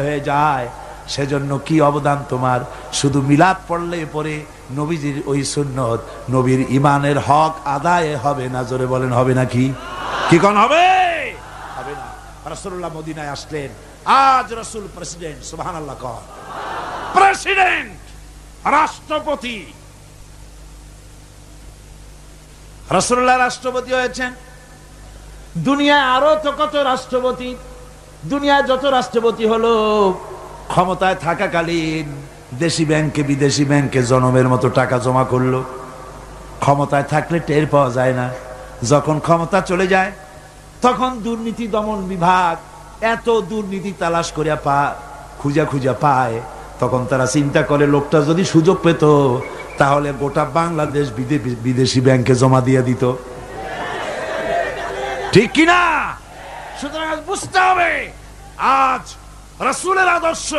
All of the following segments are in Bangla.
হয়ে যায়। সেজন্য কি অবদান তোমার? শুধু মিলাদ পড়লে পরে নবীজির ওই সুন্নত, নবীর ইমানের হক আদায় হবে না, জোরে বলেন, হবে নাকি কি? কোন হবে? হবে না। রাসূলুল্লাহ মদিনায় আসলেন। আজ রাসূল প্রেসিডেন্ট, সুবহানাল্লাহ কর প্রেসিডেন্ট, রাষ্ট্রপতি। রাসূলুল্লাহ রাষ্ট্রপতি হয়েছেন। দুনিয়ায় আরও তো কত রাষ্ট্রপতি? দুনিয়ায় যত রাষ্ট্রপতি হলো, ক্ষমতায় থাকাকালীন দেশি ব্যাংকে, বিদেশি ব্যাংকে জনমের মতো টাকা জমা করল। ক্ষমতায় থাকলে টের পাওয়া যায় না। যখন ক্ষমতা চলে যায়, তখন দুর্নীতি দমন বিভাগ এত দুর্নীতি তালাশ করিয়া পা, খুঁজা খুঁজা পায়। তখন তারা চিন্তা করে, লোকটা যদি সুযোগ পেত, তাহলে গোটা বাংলাদেশ বিদে- বিদেশি ব্যাংকে জমা দিয়ে দিত। ঠিক কিনা? সুতরাং বুঝতে হবে আজ রাসূলের আদর্শ।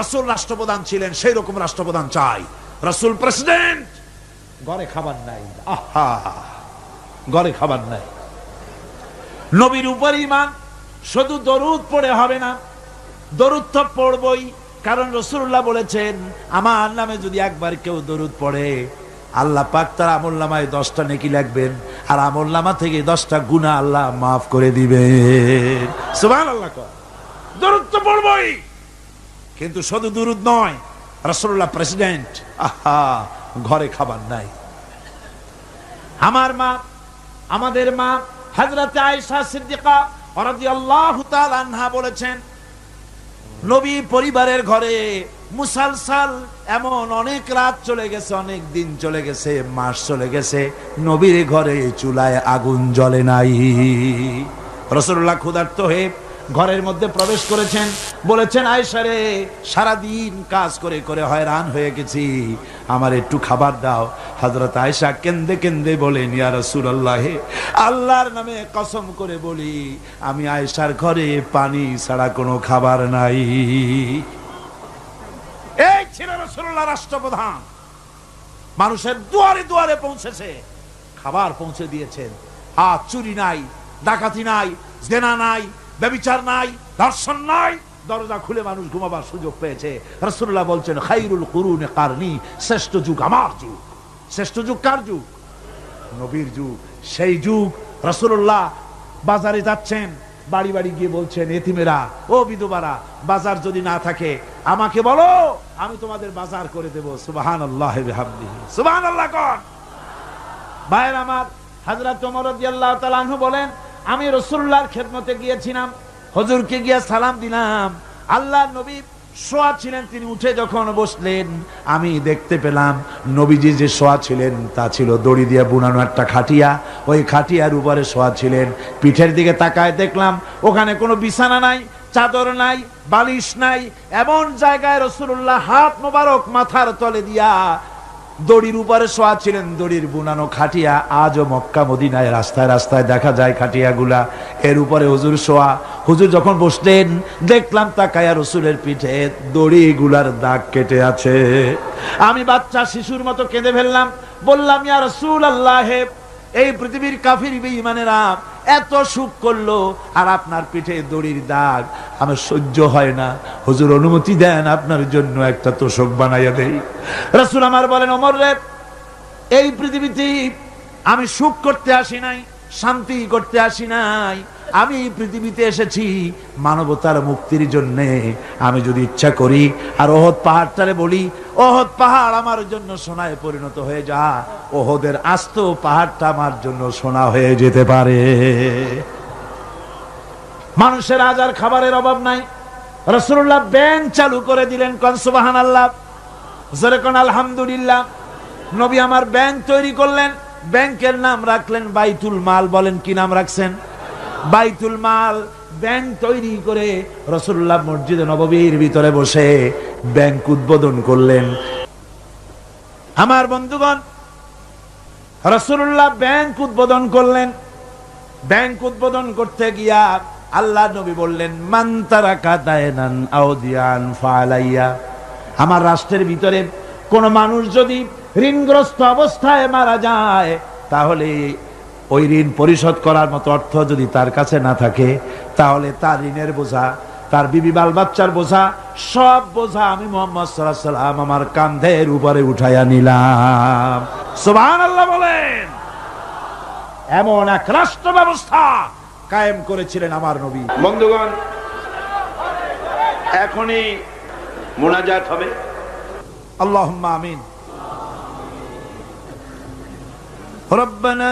রাসূল রাষ্ট্রপ্রধান ছিলেন, সেই রকম রাষ্ট্রপ্রধান চাই। রাসূল প্রেসিডেন্ট, ঘরে খাবার নাই। আহা, ঘরে খাবার নাই। নবীর উপর ইমান শুধু দরুদ পড়ে হবে না। দরুদ তো পড়বই, কারণ রসুল্লাহ বলেছেন, আমার নামে যদি একবার কেউ দরুদ পড়ে, আল্লাহ পাক তার আমল নামায় দশটা নেকি লাগবেন আর আমল নামা থেকে দশটা গুণা আল্লাহ মাফ করে দিবেন। সুবহান আল্লাহ দরুদ তো পড়বই। কিন্তু শুধু নয় প্রেসিডেন্ট আহা, ঘরে খাবার নাই। আমার মা, আমাদের মা আয়েশা সিদ্দিকা রাদিয়াল্লাহু তাআলা আনহা বলেছেন, নবী পরিবারের ঘরে মুসালসাল এমন অনেক রাত চলে গেছে, অনেক দিন চলে গেছে, মাস চলে গেছে, নবীর ঘরে চুলায় আগুন জ্বলে নাই। রসুল্লাহ ক্ষুধার্ত হয়ে ঘরের মধ্যে প্রবেশ করেছেন। বলেছেন আয়সারে সারাদিন কাজ করে করে হয়রান হয়ে গেছি। আমার একটু খাবার দাও। হজরত আয়সা কেন্দে কেন্দে বলেন, ইয়া রসুল্লাহ আল্লাহর নামে কসম করে বলি, আমি আয়সার ঘরে পানি ছাড়া কোনো খাবার নাই। এই ছিল রসুল্লাহ রাষ্ট্রপ্রধান। মানুষের দুয়ারে দুয়ারে পৌঁছেছে। খাবার পৌঁছে দিয়েছেন। হাত চুরি নাই, ডাকাতি নাই, জেনা নাই ব্যবিচার নাই ধর্ষণ নাই। দরজা খুলে মানুষ ঘুমাবার সুযোগ পেয়েছে। রসুল্লাহ বলছেন, খাইরুল কুরুন কারনি, শ্রেষ্ঠ যুগ আমার যুগ। শ্রেষ্ঠ যুগ কার যুগ? নবীর যুগ। সেই যুগ রসুল্লাহ বাজারে যাচ্ছেন, বাড়ি বাড়ি গিয়ে বলছেন, এতিমেরা, ও বিধবারা, বাজার যদি না থাকে, আমাকে বলো, আমি তোমাদের বাজার করে দেবো। সুবাহান আল্লাহ সুবাহান আল্লাহ কর ভাইয়ের আমার ওমর রাদিয়াল্লাহু বলেন আমি রাসূলুল্লাহর খেদমতে গিয়েছিলাম, হুজুরকে গিয়ে সালাম দিলাম। আল্লাহ নবী শোয়া ছিলেন, তিনি উঠে যখন বসলেন, আমি দেখতে পেলাম নবীজি যে শোয়া ছিলেন, তা ছিল দড়ি দিয়ে বুনানো একটা খাটিয়া। ওই খাটিয়ার উপরে শোয়া ছিলেন, পিঠের দিকে তাকায় দেখলাম ওখানে কোনো বিছানা নাই, চাদর নাই, বালিশ নাই, এমন জায়গায় রসুল্লাহ হাত মোবারক মাথার তলে দিয়া দড়ির উপরে শোয়া ছিলেন দড়ির বুনানো খাটিয়া। আজও মক্কা, মদিনায় রাস্তায় রাস্তায় দেখা যায় খাটিয়াগুলা। এর উপরে হুজুর শোয়া। হুজুর যখন বসতেন দেখলাম তাকায়া রসুলের পিঠে দড়িগুলার দাগ কেটে আছে। আমি বাচ্চা শিশুর মতো কেঁদে ফেললাম। বললাম, ইয়া রসুল আল্লাহ এই পৃথিবীর কাফির বেঈমানেরা এত সুখ করল, আর আপনার পিঠে দড়ির দাগ। আমার সহ্য হয় না। হুজুর অনুমতি দেন আপনার জন্য একটা তোষক বানাইয়া দেই। রসুল আমার বলেন অমর রে, এই পৃথিবীতে আমি সুখ করতে আসি নাই, শান্তি করতে আসি নাই আমি এই পৃথিবীতে এসেছি মানবতার মুক্তির জন্য। আমি যদি ইচ্ছা করি, আর ওহদ পাহাড়টারে বলি, ওহদ পাহাড় আমার জন্য সোনায় পরিণত হয়ে যা। ওহদের আস্ত পাহাড়টা আমার জন্য সোনা হয়ে যেতে পারে। মানুষের আজ আর খাবারের অভাব নাই। রসুল্লাহ ব্যাংক চালু করে দিলেন কনসুবাহান আল্লাহ যেরকম আলহামদুলিল্লাহ। নবী আমার ব্যাংক তৈরি করলেন, ব্যাংকের নাম রাখলেন বাইতুল মাল। বলেন কি নাম রাখছেন? বাইতুল মাল, ব্যাংক তৈরি করে রসুল্লাহ মসজিদে নববীর ভিতরে বসে ব্যাংক উদ্বোধন করলেন। আমার বন্ধুগণ রসুল্লাহ ব্যাংক উদ্বোধন করলেন। ব্যাংক উদ্বোধন করতে গিয়া আল্লাহ নবী বললেন মান্তারা কাদায়নান আমার রাষ্ট্রের ভিতরে কোন মানুষ যদি ঋণগ্রস্ত অবস্থায় মারা যায়, তাহলে ওই ঋণ পরিশোধ করার মতো অর্থ যদি তার কাছে না থাকে তাহলে তার ঋণের বোঝা তার বিবি বাল বাচ্চার বোঝা সব বোঝা আমি মোহাম্মদ সাল্লাহ সাল্লাম আমার কান্ধের উপরে উঠাইয়া নিলাম সুবহান আল্লাহ বলেন এমন এক রাষ্ট্র ব্যবস্থা কায়েম করেছিলেন আমার নবী বন্ধুগণ এখনই মোনাজাত হবে اللهم امين ربنا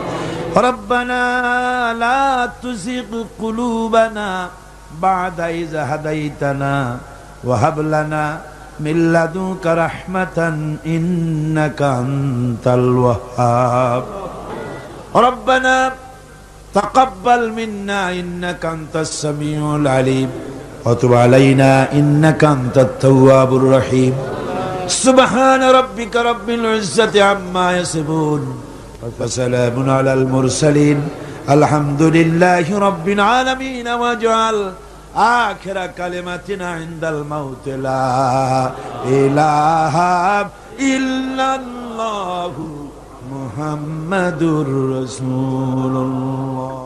ربنا لا تزغ قلوبنا بعد إذ هديتنا وهب لنا من لدنك رحمة إنك أنت الوهاب ربنا تقبل منا إنك أنت السميع العليم وتب علينا إنك أنت التواب الرحيم سبحان ربك رب العزة عما يصفون وسلام على المرسلين الحمد لله رب العالمين واجعل آخر كلمتنا عند الموت لا إله إلا الله محمد رسول الله